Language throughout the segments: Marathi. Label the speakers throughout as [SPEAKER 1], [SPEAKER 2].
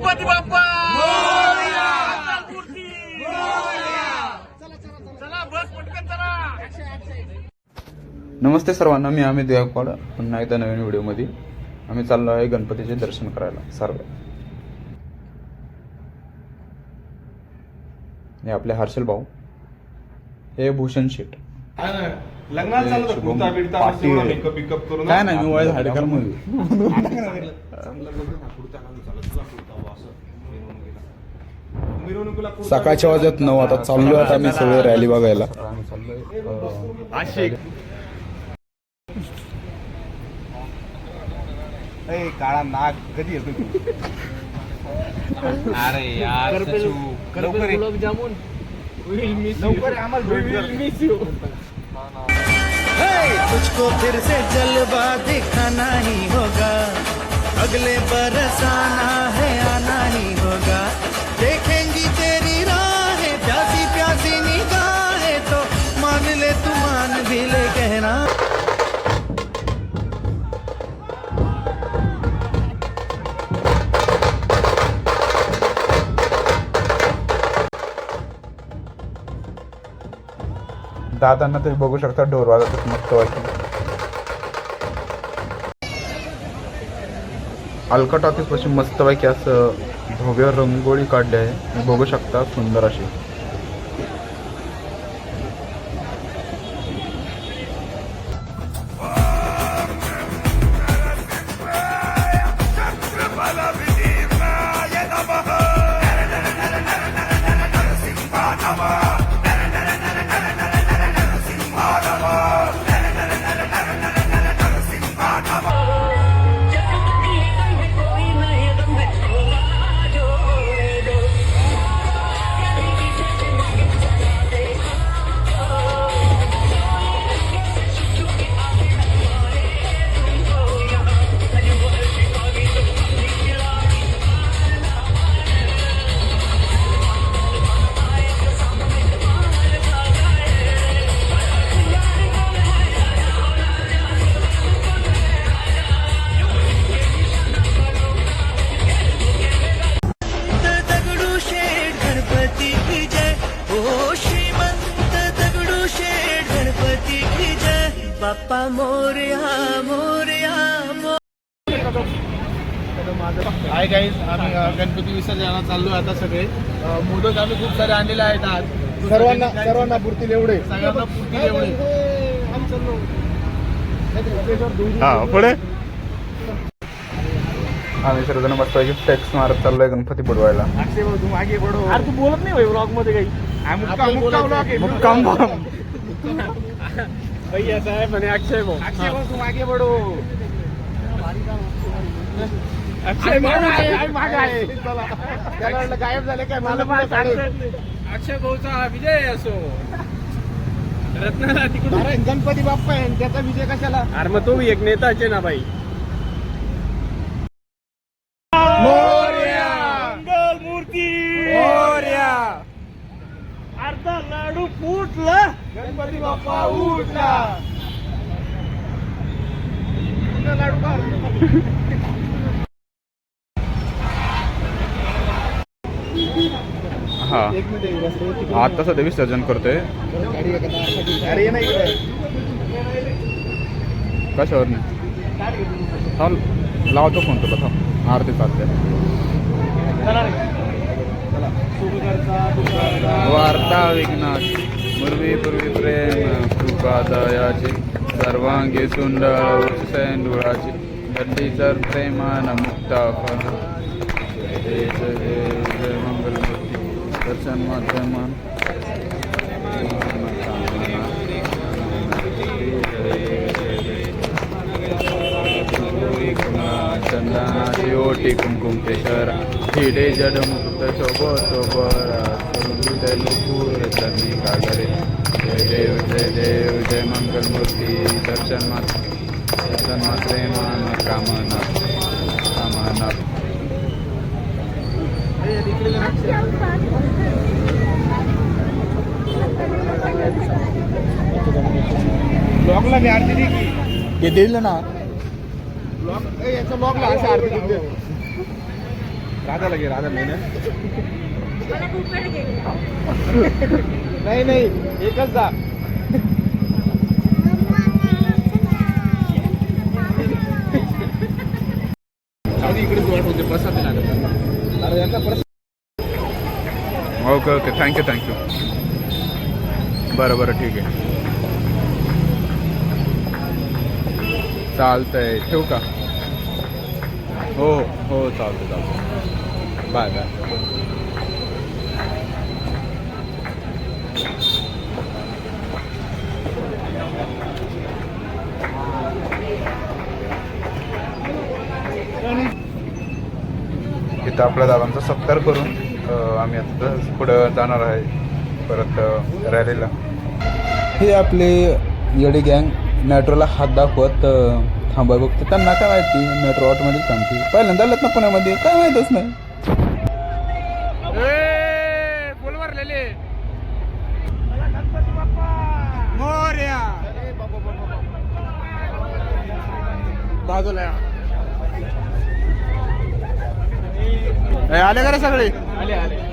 [SPEAKER 1] गणपती बाप्पा मूर्ती चला बस पटकन चला
[SPEAKER 2] नमस्ते सर्वांना मी अमित गायकवाड पुन्हा एकदा नवीन व्हिडिओमध्ये आम्ही चाललो आहे गणपतीचे दर्शन करायला सर्व हे आपले हर्षल भाऊ हे भूषण
[SPEAKER 3] लग्नात करून
[SPEAKER 2] काय नाही मी वय झाडेकर
[SPEAKER 3] चांगलं करून हा कुर्ता घालून चालत तुझा कुर्ता हो असं मिरवणुकीला. मिरवणुकीला कुर्ता
[SPEAKER 4] सकाळच्या वाजत नऊ आता चाललो आता आम्ही सगळे रॅली बघायला.
[SPEAKER 3] काळा नाग कधी येतो अरे यार.
[SPEAKER 5] तुझको फिर से जलवा दिखाना ही होगा। अगले बरस आना है आना ही होगा। देखेंगी तेरी राहें प्यासी प्यासी निगाहें तो मान ले तू मान भी ले कहना।
[SPEAKER 2] दादांना तुम्ही बघू शकता ढोर वाजवतात मस्त वाटते. अलकट ऑफिस पाशी मस्तपैकी असं भव्य रंगोळी काढली आहे. बघू शकता सुंदर अशी.
[SPEAKER 1] हाय गाईज आम्ही गणपती विसर्जनाला चाललो आता सगळे. मोदक आम्ही खूप सारे आणलेले आहेत आज. सर्वांना सर्वांना पुरतील एवढे. सगळ्यांना पुरतील एवढे.
[SPEAKER 2] हा पुढे. आम्ही सर्वजण मस्तपैकी टॅक्स मारत चाललोय गणपती बुडवायला.
[SPEAKER 1] अरे तू बोलत नाही मध्ये काही.
[SPEAKER 2] मुक्काम
[SPEAKER 1] भैया साहेब आणि अक्षय भाऊ.
[SPEAKER 3] मागे बडो
[SPEAKER 1] अक्षय मागे आहे वाटलं गायब झाले काय मला.
[SPEAKER 3] अक्षय भाऊचा विजय असो. रत्नाला तिकडून.
[SPEAKER 1] अरे गणपती बाप्पा आहे त्याचा विजय कशाला?
[SPEAKER 3] अरे मग तो एक नेताचे ना बाई.
[SPEAKER 1] मूर्ती अर्धा लाडू फुटला. गणपती बाप्पा उठला.
[SPEAKER 2] हा. आता सध्या विसर्जन करतोय. कशावर नाही. लावतो फोन तुला थांब. आरती चालते. वार्ता विघ्नाथ पूर्वी पूर्वी प्रेम कृपा सर्वांगी सुंदर. सेंडुळाची गड्डी सर प्रेमान मुक्ता फळ जय मंगलमूर्ती। दर्शन माध्यमान चंदनाची ओटी कुमकुम केशर हिडे जड मुक्त शोभो शोभरा चरणी कागरे। जय देव जय देव जय मंगलमूर्ती। दर्शन माता दर्शन मात्रे मान कामना कामना
[SPEAKER 1] ब्लॉगला मी आरती दिली की
[SPEAKER 4] हे दिलं ना
[SPEAKER 1] ब्लॉग याचा ब्लॉगला असं आरती दिली
[SPEAKER 3] राधाला घे राधा मेन
[SPEAKER 4] ना
[SPEAKER 1] नाही नाही एकच जा.
[SPEAKER 5] Okay okay. थँक्यू थँक्यू बरं बरं ठीक आहे. चालतंय. ठेवू का? हो हो चालतं चालतं बाय बाय. इथं आपल्या दादांचा सत्कार करून आम्ही आता पुढं जाणार आहे परत रॅलीला.
[SPEAKER 2] हे आपले येडी गँग मेट्रोला हात दाखवत थांबाय बघते. त्यांना काय माहिती मेट्रो ऑटोमॅटिक थांबते. पहिल्यांदा आलेत ना पुण्यामध्ये? काय माहीतच नाही.
[SPEAKER 1] बाजूला आले का रे सगळे? आले आले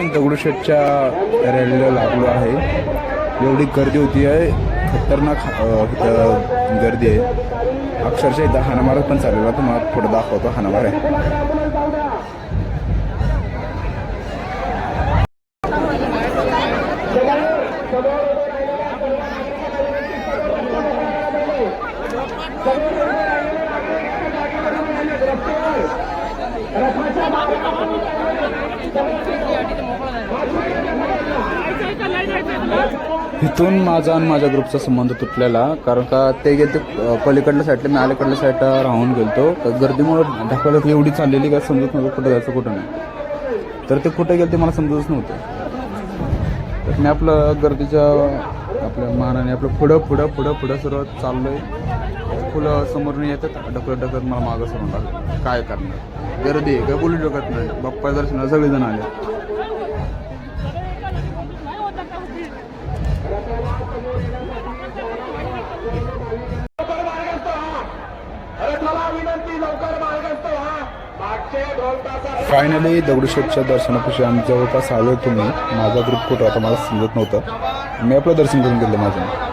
[SPEAKER 2] आपण दगडूशेठच्या रॅलीला लागलो आहे. एवढी गर्दी होती आहे. खतरनाक गर्दी आहे. अक्षरशः इथं हाणामारच पण चाललेला तुम्हाला पुढे दाखवतो हाणामार आहे. इथून माझा आणि माझ्या ग्रुपचा संबंध तुटलेला कारण का ते गेले ते पलीकडल्या साईडला मी अलीकडल्या साईडला राहून गेलतो. तर गर्दीमुळे ढकलत एवढी चाललेली काय समजत नव्हतं कुठं जायचं कुठं नाही. तर ते कुठे गेलं ते मला समजतच नव्हतं. तर मी आपलं गर्दीच्या आपल्या मानाने आपलं पुढं पुढं पुढं पुढं सर्व चाललोय. फुलं समोरून येतात ढकलत ढकलत मला मागं सरून लागलं काय करणार? गर्दी आहे काय बोलू शकत नाही. बाप्पा दर्शनाला सगळेजण आले. फायनली दगडूशेठच्या दर्शनापाशी आम्ही जवळपास आलो तुम्ही. माझा ग्रुप कुठं आता मला समजत नव्हतं. मी आपलं दर्शन करून गेलो माझं.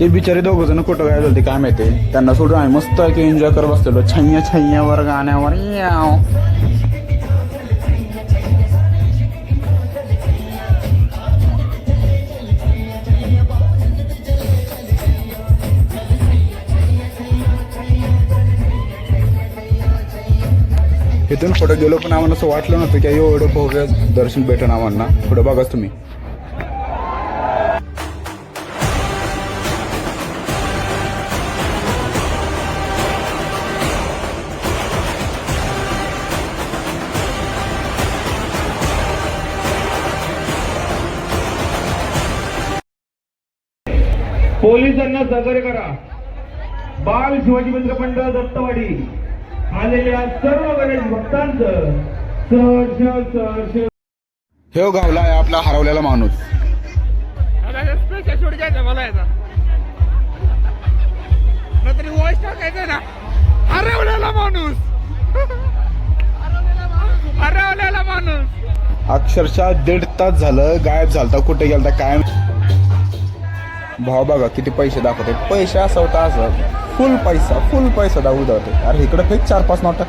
[SPEAKER 2] ते बिचारे दोघं जण कुठं गायला होते काय माहिती? त्यांना सोडून आम्ही मस्त की एन्जॉय करत बसलेलो. छय्या छय्यावर गाण्यावर. याव. इथून पुढे गेलो पण आम्हाला असं वाटलं नव्हतं की एवढं भव्य दर्शन भेटणं आम्हाला. पुढे बघाच तुम्ही.
[SPEAKER 6] पोलिसांना सहकार्य करा. बाल शिवाजी मित्र मंडळ दत्तवाडी. आलेल्या सर्व गणेश भक्तांचं सहर्ष सहर्ष.
[SPEAKER 2] हे हो गावला आहे आपला हरवलेला माणूस.
[SPEAKER 1] हरवलेला माणूस. हरवलेला माणूस.
[SPEAKER 2] अक्षरशः दीड तास झालं गायब झालता. कुठे गेलता काय भाव बघा किती पैसे दाखवते. पैसे असं होता असं. फुल पैसा फुल पैसा दाखवू होते अरे इकडं फेक चार पाच नोटा.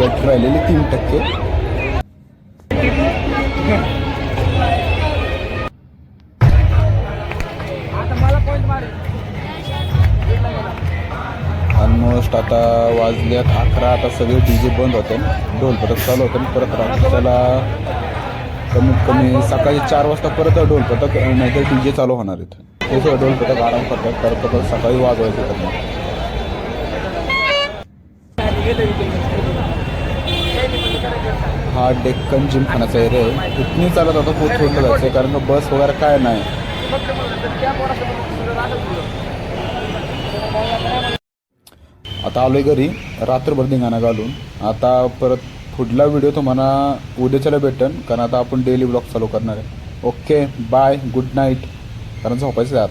[SPEAKER 2] बॅटरी राहिलेली तीन टक्के. ऑलमोस्ट आता वाजल्यात अकरा आता सगळे डी जे बंद होते. ढोल पथक चालू होतं परत रात्रीला कमीत कमी सकाळी चार वाजता परत ढोल पथक नाहीतर डी जे चालू होणार आहेत. ते सगळं ढोल पथक आराम करतात परत सकाळी वाजवायचं त्यांना. हा डेक्कन जिमखानाचा एरिया आहे. इथनी चालत आता खूप थोडं जायचं आहे कारण का बस वगैरे काय नाही. आता आलोय घरी रात्रभर धिंगाणा घालून. आता परत पुढला व्हिडिओ तुम्हाला उद्याच्याला भेटन कारण आता आपण डेली ब्लॉग चालू करणार आहे. ओके बाय गुड नाईट कारण झोपायचं आहे आता.